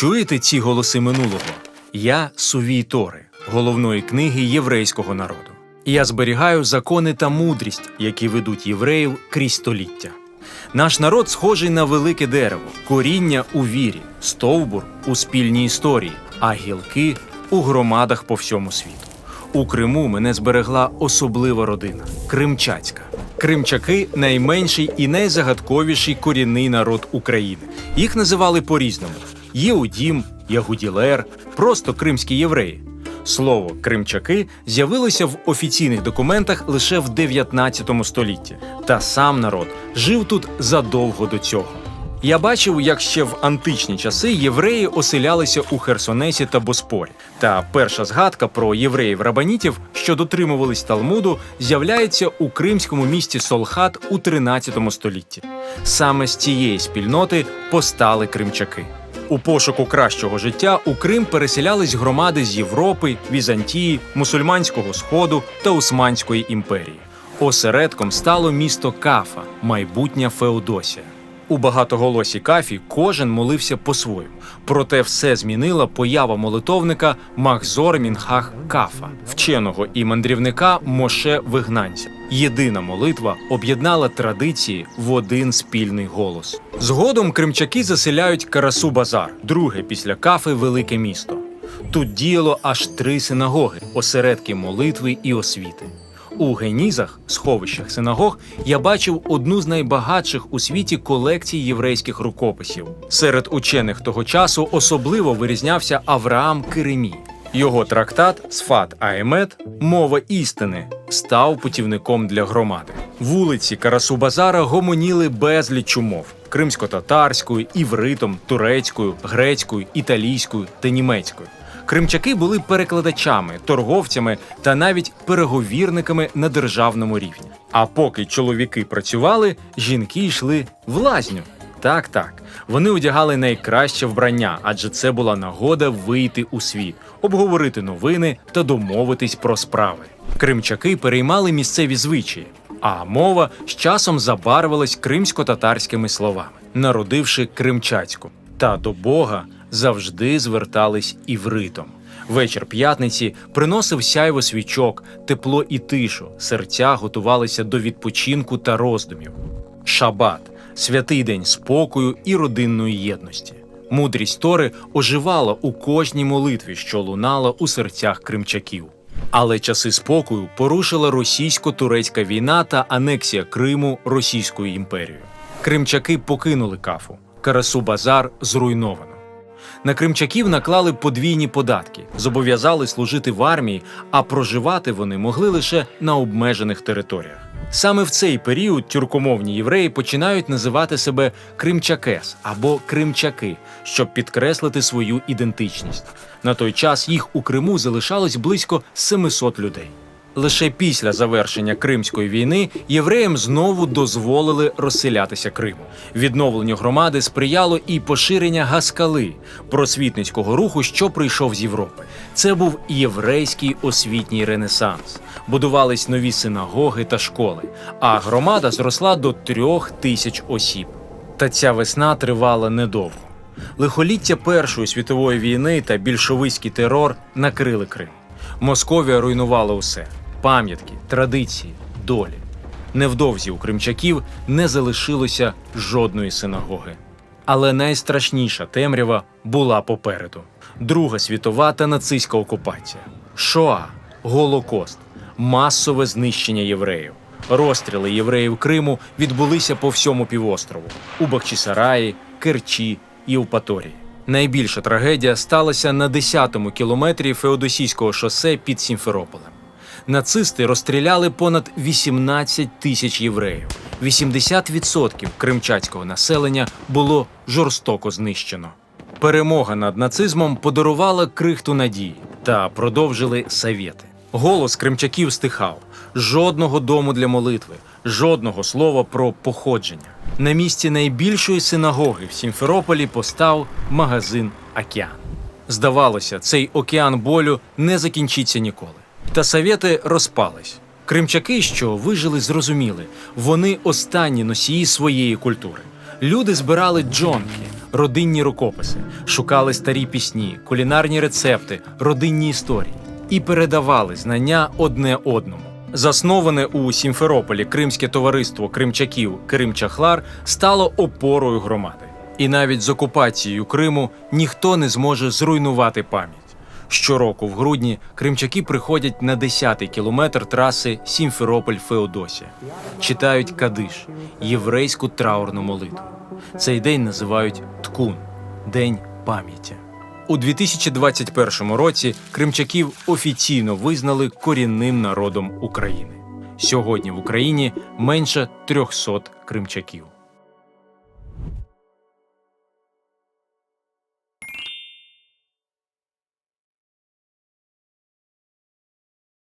Чуєте ці голоси минулого? Я Сувій Тори, головної книги єврейського народу. Я зберігаю закони та мудрість, які ведуть євреїв крізь століття. Наш народ схожий на велике дерево, коріння у вірі, стовбур у спільній історії, а гілки у громадах по всьому світу. У Криму мене зберегла особлива родина кримчацька. Кримчаки найменший і найзагадковіший корінний народ України. Їх називали по-різному: Єудім, Ягуділер, просто кримські євреї. Слово кримчаки з'явилося в офіційних документах лише в 19 столітті, та сам народ жив тут задовго до цього. Я бачив, як ще в античні часи євреї оселялися у Херсонесі та Боспорі. Та перша згадка про євреїв-рабанітів, що дотримувались Талмуду, з'являється у кримському місті Солхат у 13 столітті. Саме з цієї спільноти постали кримчаки. У пошуку кращого життя у Крим переселялись громади з Європи, Візантії, мусульманського сходу та Османської імперії. Осередком стало місто Кафа, майбутня Феодосія. У багатоголосій кафі кожен молився по-своєму. Проте все змінила поява молитовника Махзор Мінхах Кафа, вченого і мандрівника Моше Вигнанця. Єдина молитва об'єднала традиції в один спільний голос. Згодом кримчаки заселяють Карасу Базар, друге після кафи велике місто. Тут діяло аж три синагоги, осередки молитви і освіти. У генізах, сховищах синагог, я бачив одну з найбагатших у світі колекцій єврейських рукописів. Серед учених того часу особливо вирізнявся Авраам Керемій. Його трактат Сфат Аемет Мова істини став путівником для громади. Вулиці Карасу Базара гомоніли безліч мов кримсько-татарською, івритом, турецькою, грецькою, італійською та німецькою. Кримчаки були перекладачами, торговцями та навіть переговірниками на державному рівні. А поки чоловіки працювали, жінки йшли в лазню. Так, так. Вони одягали найкраще вбрання, адже це була нагода вийти у світ, обговорити новини та домовитись про справи. Кримчаки переймали місцеві звичаї, а мова з часом забарвилась кримсько-татарськими словами, народивши кримчацьку. Та до Бога завжди звертались івритом. Вечір п'ятниці приносив сяйво свічок, тепло і тишу. Серця готувалися до відпочинку та роздумів. Шабат святий день спокою і родинної єдності. Мудрість Тори оживала у кожній молитві, що лунала у серцях кримчаків. Але часи спокою порушила російсько-турецька війна та анексія Криму Російською імперією. Кримчаки покинули кафу. Карасу Базар зруйновано. На кримчаків наклали подвійні податки, зобов'язали служити в армії, а проживати вони могли лише на обмежених територіях. Саме в цей період тюркомовні євреї починають називати себе кримчакес або кримчаки, щоб підкреслити свою ідентичність. На той час їх у Криму залишалось близько 700 людей. Лише після завершення Кримської війни євреям знову дозволили розселятися Криму. Відновленню громади сприяло і поширення гаскали просвітницького руху, що прийшов з Європи. Це був єврейський освітній ренесанс. Будувались нові синагоги та школи, а громада зросла до трьох тисяч осіб. Та ця весна тривала недовго. Лихоліття Першої світової війни та більшовицький терор накрили Крим. Московія руйнувала усе пам'ятки, традиції, долі. Невдовзі у кримчаків не залишилося жодної синагоги. Але найстрашніша темрява була попереду: Друга світова та нацистська окупація, Шоа, Голокост, масове знищення євреїв. Розстріли євреїв Криму відбулися по всьому півострову у Бахчисараї, Керчі і Упаторії. Найбільша трагедія сталася на 10-му кілометрі Феодосійського шосе під Сімферополем. Нацисти розстріляли понад 18 тисяч євреїв. 80% кримчацького населення було жорстоко знищено. Перемога над нацизмом подарувала крихту надії та продовжили совєти. Голос кримчаків стихав: жодного дому для молитви, жодного слова про походження. На місці найбільшої синагоги в Сімферополі постав магазин Океан. Здавалося, цей океан болю не закінчиться ніколи. Та совєти розпались. Кримчаки, що вижили, зрозуміли, вони останні носії своєї культури. Люди збирали джонки, родинні рукописи, шукали старі пісні, кулінарні рецепти, родинні історії і передавали знання одне одному. Засноване у Сімферополі Кримське товариство кримчаків Кримчахлар стало опорою громади. І навіть з окупацією Криму ніхто не зможе зруйнувати пам'ять. Щороку в грудні кримчаки приходять на 10-й кілометр траси Сімферополь-Феодосія, читають кадиш, єврейську траурну молитву. Цей день називають Ткун День пам'яті. У 2021 році кримчаків офіційно визнали корінним народом України. Сьогодні в Україні менше 300 кримчаків.